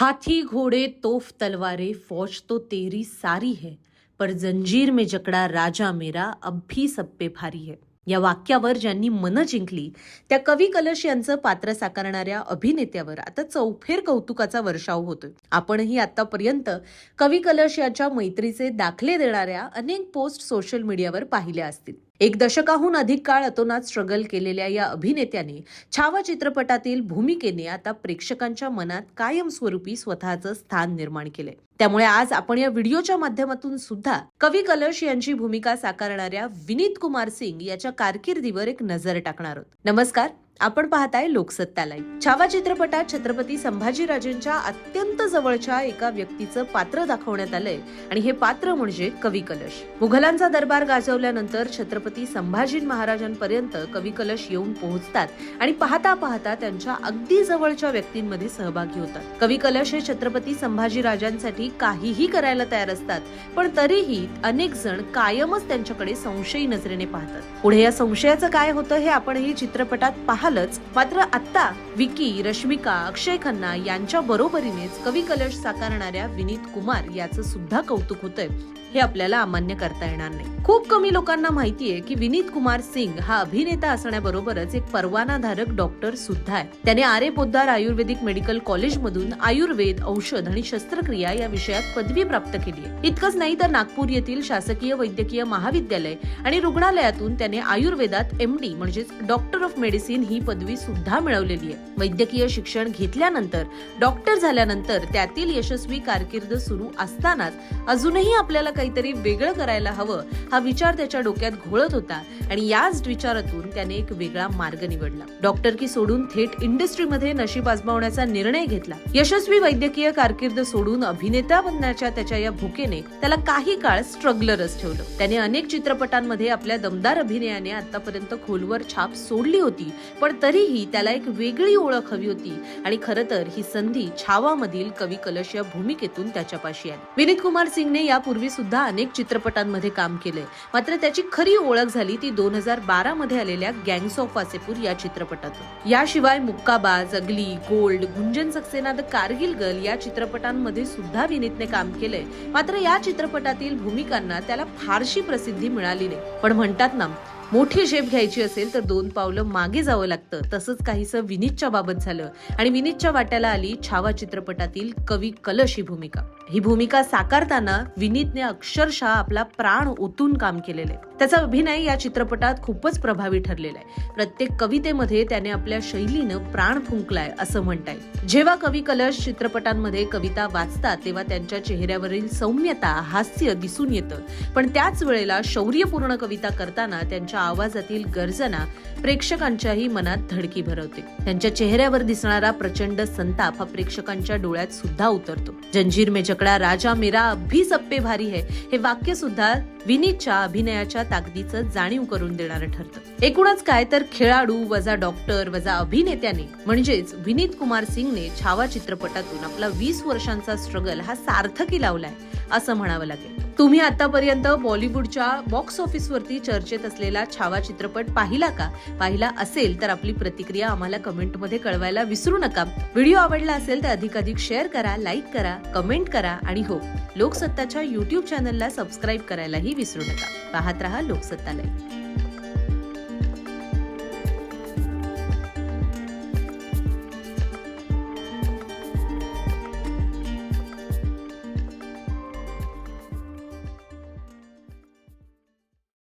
हाथी घोड़े तोफ तलवारे फौज तो तेरी सारी है पर जंजीर में जकड़ा राजा मेरा अब भी सब पे भारी है। या वाक्यावर ज्यांनी मनं जिंकली त्या कवी कलश यांचं पात्र साकारणाऱ्या अभिनेत्यावर आता चौफेर कौतुकाचा वर्षाव होतोय. आपणही आतापर्यंत कवी कलश याच्या मैत्रीचे दाखले देणाऱ्या अनेक पोस्ट सोशल मीडियावर पाहिल्या असतील. एक दशकाहून अधिक काळ अतोनात स्ट्रगल केलेल्या या अभिनेत्याने छावा चित्रपटातील भूमिकेने आता प्रेक्षकांच्या मनात कायमस्वरूपी स्वतःचं स्थान निर्माण केलंय. त्यामुळे आज आपण या व्हिडिओच्या माध्यमातून सुद्धा कवी कलश यांची भूमिका साकारणाऱ्या विनीत कुमार सिंग याच्या कारकिर्दीवर एक नजर टाकणार आहोत. नमस्कार. आपण पाहताय लोकसत्ता लाईव्ह छावा चित्रपटात छत्रपती संभाजीराजेंच्या अत्यंत जवळच्या एका व्यक्तीचं पात्र दाखवण्यात आलंय. आणि हे पात्र म्हणजे कवी कलश. मुघलांचा दरबार गाजवल्यानंतर छत्रपती संभाजी महाराजांपर्यंत कवी कलश येऊन पोहोचतात आणि पाहता पाहता त्यांच्या अगदी जवळच्या व्यक्तींमध्ये सहभागी होतात. कवी कलश हे छत्रपती संभाजी राजांसाठी काहीही करायला तयार असतात पण तरीही अनेक जण कायमच त्यांच्याकडे संशयी नजरेने पाहतात. पुढे या संशयाचं काय होतं हे आपणही चित्रपटात पाहालच मात्र आता विकी रश्मिका अक्षय खन्ना यांच्या बरोबरीनेच कवी कलश साकारणाऱ्या विनीत कुमार याचं सुद्धा कौतुक होतंय. हे आपल्याला अमान्य करता येणार नाही. खूप कमी लोकांना माहितीये की विनीत कुमार सिंग हा अभिनेता असण्याबरोबरच एक परवानाधारक डॉक्टर सुद्धा आहे. त्याने R A Poddar ayurvedic medical college मधून आयुर्वेद औषध आणि शस्त्रक्रिया या विषयात पदवी प्राप्त केली आहे. इतकंच नाही तर नागपूर येथील शासकीय वैद्यकीय महाविद्यालय आणि रुग्णालयातून त्याने आयुर्वेदात एम डी म्हणजेच डॉक्टर ऑफ मेडिसिन ही पदवी सुद्धा मिळवलेली आहे. वैद्यकीय शिक्षण घेतल्यानंतर डॉक्टर झाल्यानंतर त्यातील यशस्वी कारकीर्द सुरू असतानाच अजूनही आपल्याला काहीतरी वेगळं करायला हवं हा विचार त्याच्या डोक्यात घोळत होता आणि याच विचारातून त्याने एक वेगळा मार्ग निवडला. डॉक्टर की सोडून थेट इंडस्ट्रीमध्ये नशीब आजमावण्याचा निर्णय घेतला. यशस्वी वैद्यकीय कारकीर्द सोडून अभिनेता बनण्याच्या त्याच्या या भूकेने त्याला काही काळ स्ट्रगलरच ठेवलं. त्याने अनेक चित्रपटांमध्ये आपल्या दमदार अभिनयाने आतापर्यंत खोलवर छाप सोडली होती. पण तरीही त्याला एक वेगळी ओळख हवी होती. आणि खरं तर ही संधी छावामधील कवी कलश या भूमिकेतून त्याच्यापाशी आली. विनीत कुमार सिंगने यापूर्वी सुद्धा अनेक चित्रपटांमध्ये काम केलंय. मात्र त्याची खरी ओळख झाली ती दोन हजार बारा मध्ये आलेल्या गँग्स ऑफ वासेपूर या चित्रपटातून. याशिवाय Mukkabaaz ugly gold Gunjan Saxena the Kargil girl या चित्रपटांमध्ये सुद्धा विनीतने काम केलंय. मात्र या चित्रपटातील भूमिकांना त्याला फारशी प्रसिद्धी मिळाली नाही. पण म्हणतात ना मोठी झेप घ्यायची असेल तर दोन पावलं मागे जावं लागतं. तसंच काहीसं विनीतच्या बाबत झालं. आणि विनीतच्या वाट्याला आली छावा चित्रपटातील कवी कलश ही भूमिका. ही भूमिका साकारताना विनीतने अक्षरशः आपला प्राण ओतून काम केलेले त्याचा अभिनय या चित्रपटात खूपच प्रभावी ठरलेला आहे. प्रत्येक कवितेमध्ये त्याने आपल्या शैलीनं प्राण फुंकलाय असं म्हणता येईल. जेव्हा कवी कलश चित्रपटांमध्ये कविता वाचतात तेव्हा त्यांच्या चेहऱ्यावरील सौम्यता हास्य दिसून येतं. पण त्याच वेळेला शौर्यपूर्ण कविता करताना त्यांच्या आवाजातील गर्जना प्रेक्षकांच्याही मनात धडकी भरवते. त्यांच्या चेहऱ्यावर दिसणारा प्रचंड संताप हा प्रेक्षकांच्या डोळ्यात सुद्धा उतरतो. जंजीर में जकडा राजा मेरा अभी सप्पे भारी है. हे वाक्य सुद्धा विनीतच्या अभिनयाच्या ताकदीचं जाणीव करून देणारं ठरतं. एकूणच काय तर खेळाडू वजा डॉक्टर वजा अभिनेत्याने म्हणजेच विनीत कुमार सिंगने छावा चित्रपटातून आपला वीस वर्षांचा स्ट्रगल हा सार्थकी लावलाय असं म्हणावं लागेल. तुम्ही आतापर्यंत बॉलिवूडच्या बॉक्स ऑफिस वरती चर्चेत असलेला छावा चित्रपट पाहिला का? पाहिला असेल तर आपली प्रतिक्रिया आम्हाला कमेंटमध्ये कळवायला विसरू नका. व्हिडिओ आवडला असेल तर अधिकाधिक शेअर करा लाईक करा कमेंट करा आणि हो. लोकसत्ताच्या युट्यूब चॅनलला सबस्क्राईब करायलाही विसरू नका. पाहत रहा लोकसत्ता लाईव्ह